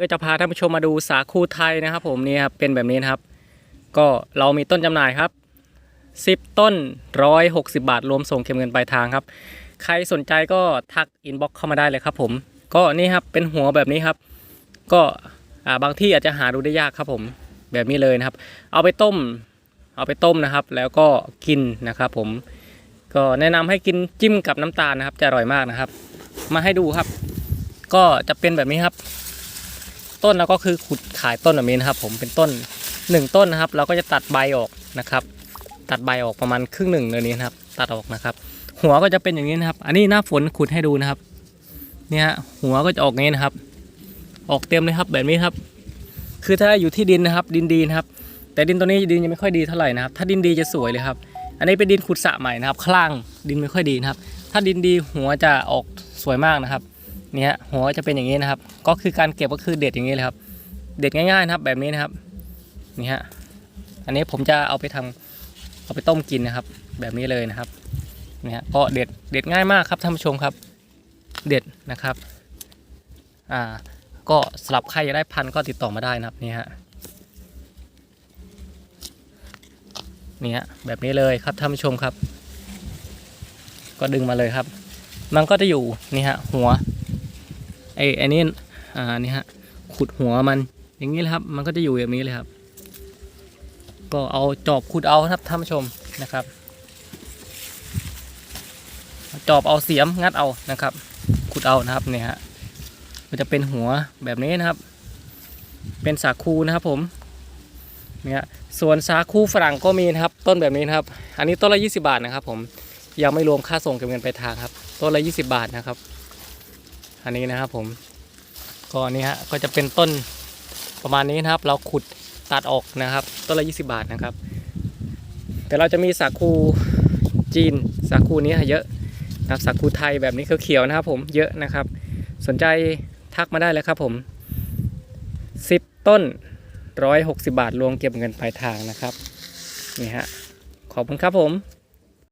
ก็จะพาท่านผู้ชมมาดูสาคูไทยนะครับ ผมนี่ครับเป็นแบบนี้นะครับ ก็เรามีต้นจำหน่ายครับ 10 ต้น 160 บาท รวมส่งเก็บเงินปลายทางครับ ใครสนใจก็ทักอินบ็อกเข้ามาได้เลยครับ ผม ก็นี่ครับเป็นหัวแบบนี้ครับ ก็บางที่อาจจะหาดูได้ยากครับผมแบบนี้เลยนะครับ เอาไปต้ม เอาไปต้มนะครับ แล้วก็กินนะครับ ผม ก็แนะนำให้กินจิ้มกับน้ำตาลนะครับ จะอร่อยมากนะครับ มาให้ดูครับ ก็จะเป็นแบบนี้ครับ ต้นเราก็คือขุดขายต้นแบบนี้นะครับ ผมเป็นต้นหนึ่งต้นนะครับ เราก็จะตัดใบออกนะครับ ตัดใบออกประมาณครึ่งหนึ่งเลยนี้นะครับ ตัดออกนะครับ หัวก็จะเป็นอย่างนี้นะครับ อันนี้หน้าฝนขุดให้ดูนะครับเนี่ยฮะหัวก็จะออกอย่างนี้นะครับ ออกเต็มเลยครับแบบนี้ครับ คือถ้าอยู่ที่ดินนะครับ ดินดีนะครับ แต่ดินตัวนี้ดินยังไม่ค่อยดีเท่าไหร่นะครับ ถ้าดินดีจะสวยเลยครับ อันนี้เป็นดินขุดสระใหม่นะครับข้างล่งดินไม่ค่อยดีนะครับ ถ้าดินดีหัวจะออกสวยมากนะครับ เนี่ยหัวจะเป็นอย่างนี้นะครับ ก็คือการเก็บก็คือเด็ดอย่างนี้เลยครับ เด็ดง่ายๆนะครับ แบบนี้นะครับนี่ฮะอันนี้ผมจะเอาไปทำเอาไปต้มกินนะครับ แบบนี้เลยนะครับนี่ฮะก็เด็ดเด็ดง่ายมากครับท่านผู้ชมครับ เด็ดนะครับอ่าก็สลับใครอยากได้พันธุ์ก็ติดต่อมาได้นะครับนี่ฮะนี่ฮะแบบนี้เลยครับท่านผู้ชมครับ ก็ดึงมาเลยครับ มันก็จะอยู่นี่ฮะหัว ไอ้ไอ้นี่อ่านี่ฮะขุดหัวมันอย่างนี้เลยครับ มันก็จะอยู่แบบนี้เลยครับ ก็เอาจอบขุดเอาครับท่านผู้ชมนะครับ จอบเอาเสียมงัดเอานะครับ ขุดเอานะครับเนี่ยฮะมันจะเป็นหัวแบบนี้นะครับ เป็นสาคูนะครับผมเนี่ยส่วนสาคูฝรั่งก็มีนะครับ ต้นแบบนี้นะครับ อันนี้ต้นละ 20 บาทนะครับ ผมยังไม่รวมค่าส่งเก็บเงินไปลายทางครับ ต้นละ 20 บาทนะครับ อันนี้นะครับผมก็อันนี้ฮะก็จะเป็นต้นประมาณนี้นะครับ เราขุดตัดออกนะครับ ต้นละ 20 บาทนะครับ แต่เราจะมีสาคูจีนสาคูนี้เยอะนะครับสาคูไทยแบบนี้เขียวๆนะครับ ผมเยอะนะครับ สนใจทักมาได้เลยครับผม 10 ต้น 160 บาทรวมเก็บเงินปลายทางนะครับนี่ฮะขอบคุณครับผม